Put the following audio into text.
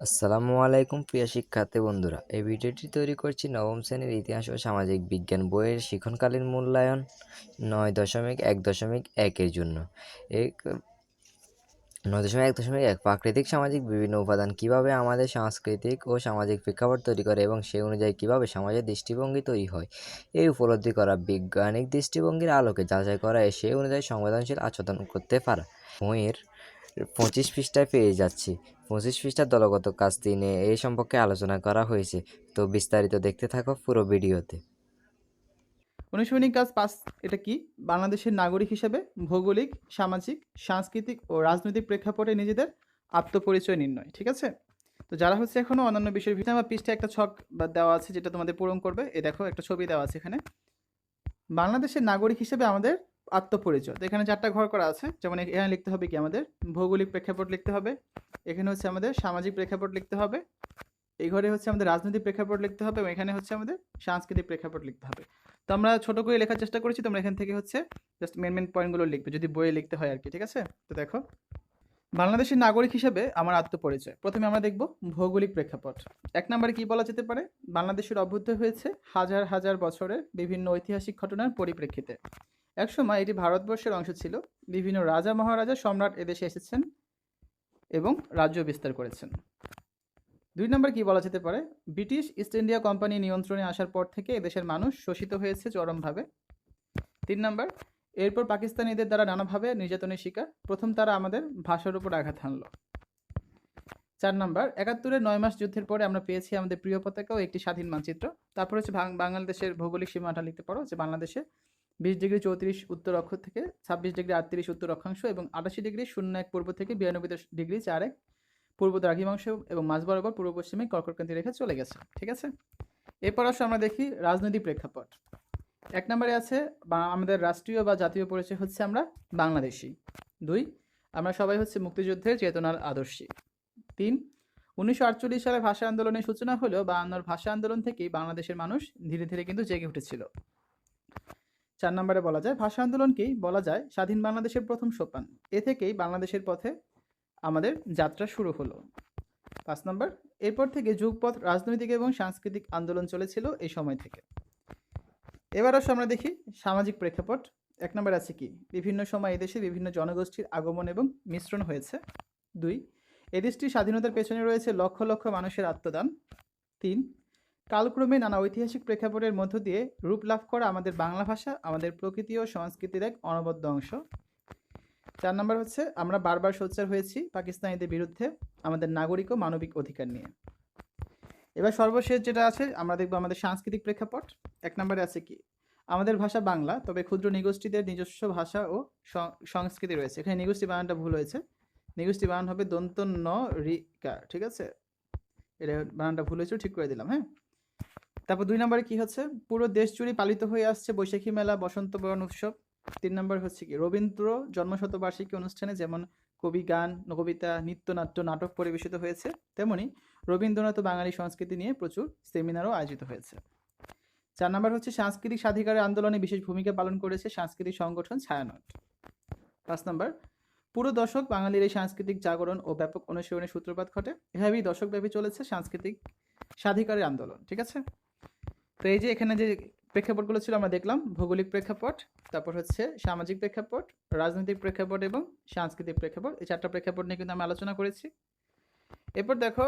আসসালামু আলাইকুম প্রিয় শিক্ষার্থী বন্ধুরা, এই ভিডিওটি তৈরি করছি নবম শ্রেণির ইতিহাস ও সামাজিক বিজ্ঞান বইয়ের শিক্ষণকালীন মূল্যায়ন নয় দশমিক এক দশমিক একের জন্য। এক, নয় দশমিক এক দশমিক এক, প্রাকৃতিক, সামাজিক বিভিন্ন উপাদান কীভাবে আমাদের সাংস্কৃতিক ও সামাজিক প্রেক্ষাপট তৈরি করে এবং সেই অনুযায়ী কীভাবে সমাজের দৃষ্টিভঙ্গি তৈরি হয়। এই উপলব্ধি করা বৈজ্ঞানিক দৃষ্টিভঙ্গির আলোকে যাচাই করা সেই অনুযায়ী সংবেদনশীল আচরণ করতে পারা। বইয়ের পঁচিশ পৃষ্ঠায় পেয়ে যাচ্ছি। পঁচিশ পৃষ্ঠার দলগত কাজ তিনে এই সম্পর্কে আলোচনা করা হয়েছে। তো বিস্তারিত দেখতে থাকো পুরো ভিডিওতে। অনুশীলনী কাজ পাঁচ, এটা কি? বাংলাদেশের নাগরিক হিসেবে ভৌগোলিক, সামাজিক, সাংস্কৃতিক ও রাজনৈতিক প্রেক্ষাপটে নিজেদের আত্মপরিচয় নির্ণয়, ঠিক আছে? তো যারা হচ্ছে এখনও অন্যান্য বিষয়ের ভিতরে আমার পৃষ্ঠে একটা ছক বা দেওয়া আছে যেটা তোমাদের পূরণ করবে। এ দেখো, একটা ছবি দেওয়া আছে এখানে। বাংলাদেশের নাগরিক হিসেবে আমাদের আত্মপরিচয়। তো এখানে চারটা ঘর করা আছে। যেমন এখানে লিখতে হবে কি আমাদের? ভৌগোলিক প্রেক্ষাপট লিখতে হবে। এখানে হচ্ছে আমাদের সামাজিক প্রেক্ষাপট লিখতে হবে। এই ঘরে হচ্ছে আমাদের রাজনৈতিক প্রেক্ষাপট লিখতে হবে এবং এখানে হচ্ছে আমাদের সাংস্কৃতিক প্রেক্ষাপট লিখতে হবে। তো আমরা ছোটো করে লেখার চেষ্টা করেছি, তোমরা এখান থেকে হচ্ছে জাস্ট মেন মেন পয়েন্টগুলো লিখবে, যদি বইয়ে লিখতে হয় আর কি ঠিক আছে? তো দেখো। বাংলাদেশের নাগরিক হিসেবে আমার আত্মপরিচয়। প্রথমে আমরা দেখব ভৌগোলিক প্রেক্ষাপট। এক নম্বরে কি বলা যেতে পারে? বাংলাদেশের অভ্যুদয় হয়েছে হাজার হাজার বছরের বিভিন্ন ঐতিহাসিক ঘটনার পরিপ্রেক্ষিতে। একসময় এটি ভারতবর্ষের অংশ ছিল। বিভিন্ন রাজা মহারাজা সম্রাট এদেশে এসেছেন এবং রাজ্য বিস্তার করেছেন। দুই নম্বর কি বলা যেতে পারে? ব্রিটিশ ইস্ট ইন্ডিয়া কোম্পানি নিয়ন্ত্রণে আসার পর থেকে এদেশের মানুষ শোষিত হয়েছে চরমভাবে। তিন নম্বর, এরপর পাকিস্তানিদের দ্বারা নানাভাবে নির্যাতনের শিকার। প্রথম তারা আমাদের ভাষার উপর আঘাত হানল। চার নম্বর, একাত্তরের নয় মাস যুদ্ধের পরে আমরা পেয়েছি আমাদের প্রিয় পতাকা ও একটি স্বাধীন মানচিত্র। তারপর হচ্ছে বাংলাদেশের ভৌগোলিক সীমাটা লিখতে পারো যে বাংলাদেশে বিশ ডিগ্রি চৌত্রিশ উত্তর অক্ষ থেকে ছাব্বিশ ডিগ্রি আটত্রিশ উত্তর অক্ষাংশ এবং আটাশি ডিগ্রি শূন্য এক পূর্ব থেকে বিরানব্বই ডিগ্রি চার এক পূর্ব দ্রাঘিমাংশ এবং মাঝ বরাবর পূর্ব পশ্চিমে কর্কটক্রান্তি রেখে চলে গেছে, ঠিক আছে? এরপর আসলে আমরা দেখি রাজনৈতিক প্রেক্ষাপট। এক নম্বরে আছে আমাদের রাষ্ট্রীয় বা জাতীয় পরিচয় হচ্ছে আমরা বাংলাদেশি। দুই, আমরা সবাই হচ্ছে মুক্তিযুদ্ধের চেতনার আদর্শী। তিন, উনিশশো আটচল্লিশ সালে ভাষা আন্দোলনের সূচনা হলেও বায়ান্নর ভাষা আন্দোলন থেকেই বাংলাদেশের মানুষ ধীরে ধীরে কিন্তু জেগে উঠেছিল। চার নম্বরে বলা যায়, ভাষা আন্দোলনকেই বলা যায়, স্বাধীন বাংলাদেশের প্রথম সোপান। এ থেকেই বাংলাদেশের পথে আমাদের যাত্রা শুরু হলো। পাঁচ নম্বর, এরপর থেকে যুগপথ, রাজনৈতিক এবং সাংস্কৃতিক আন্দোলন চলেছিল এই সময় থেকে। এবার আসো আমরা দেখি সামাজিক প্রেক্ষাপট। এক নম্বর আছে কি? বিভিন্ন সময় এদেশে বিভিন্ন জনগোষ্ঠীর আগমন এবং মিশ্রণ হয়েছে। দুই এদেশটির স্বাধীনতার পেছনে রয়েছে লক্ষ লক্ষ মানুষের আত্মদান। তিন কালক্রমে নানা ঐতিহাসিক প্রেক্ষাপটের মধ্য দিয়ে রূপ লাভ করা আমাদের বাংলা ভাষা, আমাদের প্রকৃতি ও সংস্কৃতির এক অনবদ্য অংশ। চার নম্বর হচ্ছে, আমরা বারবার সোচ্চার হয়েছি পাকিস্তানিদের বিরুদ্ধে আমাদের নাগরিক ও মানবিক অধিকার নিয়ে। এবার সর্বশেষ যেটা আছে, আমরা দেখব আমাদের সাংস্কৃতিক প্রেক্ষাপট। এক নম্বরে আছে কি, আমাদের ভাষা বাংলা, তবে ক্ষুদ্র নিগোষ্ঠীদের নিজস্ব ভাষা ও সংস্কৃতি রয়েছে। এখানে নিগোষ্ঠী বানানটা ভুল হয়েছে। নিগোষ্ঠী বানান হবে দন্ত ন রিকা ঠিক আছে? এটা বানানটা ভুল হয়েছিল ঠিক করে দিলাম হ্যাঁ? তারপর দুই নম্বরে কি হচ্ছে? পুরো দেশ জুড়ে পালিত হয়ে আসছে বৈশাখী মেলা, বসন্ত বরণ উৎসব। তিন নম্বর হচ্ছে কি? রবীন্দ্র জন্মশতবার্ষিকী অনুষ্ঠানে যেমন কবি গান কবিতা নৃত্যনাট্য নাটক পরিবেশিত হয়েছে, তেমনি রবীন্দ্রনাথ বাঙালি সংস্কৃতি নিয়ে প্রচুর সেমিনারও আয়োজিত হয়েছে। চার নম্বর হচ্ছে সাংস্কৃতিক স্বাধিকারের আন্দোলনে বিশেষ ভূমিকা পালন করেছে সাংস্কৃতিক সংগঠন ছায়ানট। পাঁচ নম্বর, পুরো দশক বাঙালির এই সাংস্কৃতিক জাগরণ ও ব্যাপক অনুশীলনের সূত্রপাত ঘটে। এভাবেই দশকব্যাপী চলেছে সাংস্কৃতিক স্বাধিকারের আন্দোলন, ঠিক আছে? তো এই যে এখানে যে প্রেক্ষাপটগুলো ছিল আমরা দেখলাম, ভৌগোলিক প্রেক্ষাপট, তারপর হচ্ছে সামাজিক প্রেক্ষাপট, রাজনৈতিক প্রেক্ষাপট এবং সাংস্কৃতিক প্রেক্ষাপট, এই চারটা প্রেক্ষাপট নিয়ে কিন্তু আমি আলোচনা করেছি। এরপর দেখো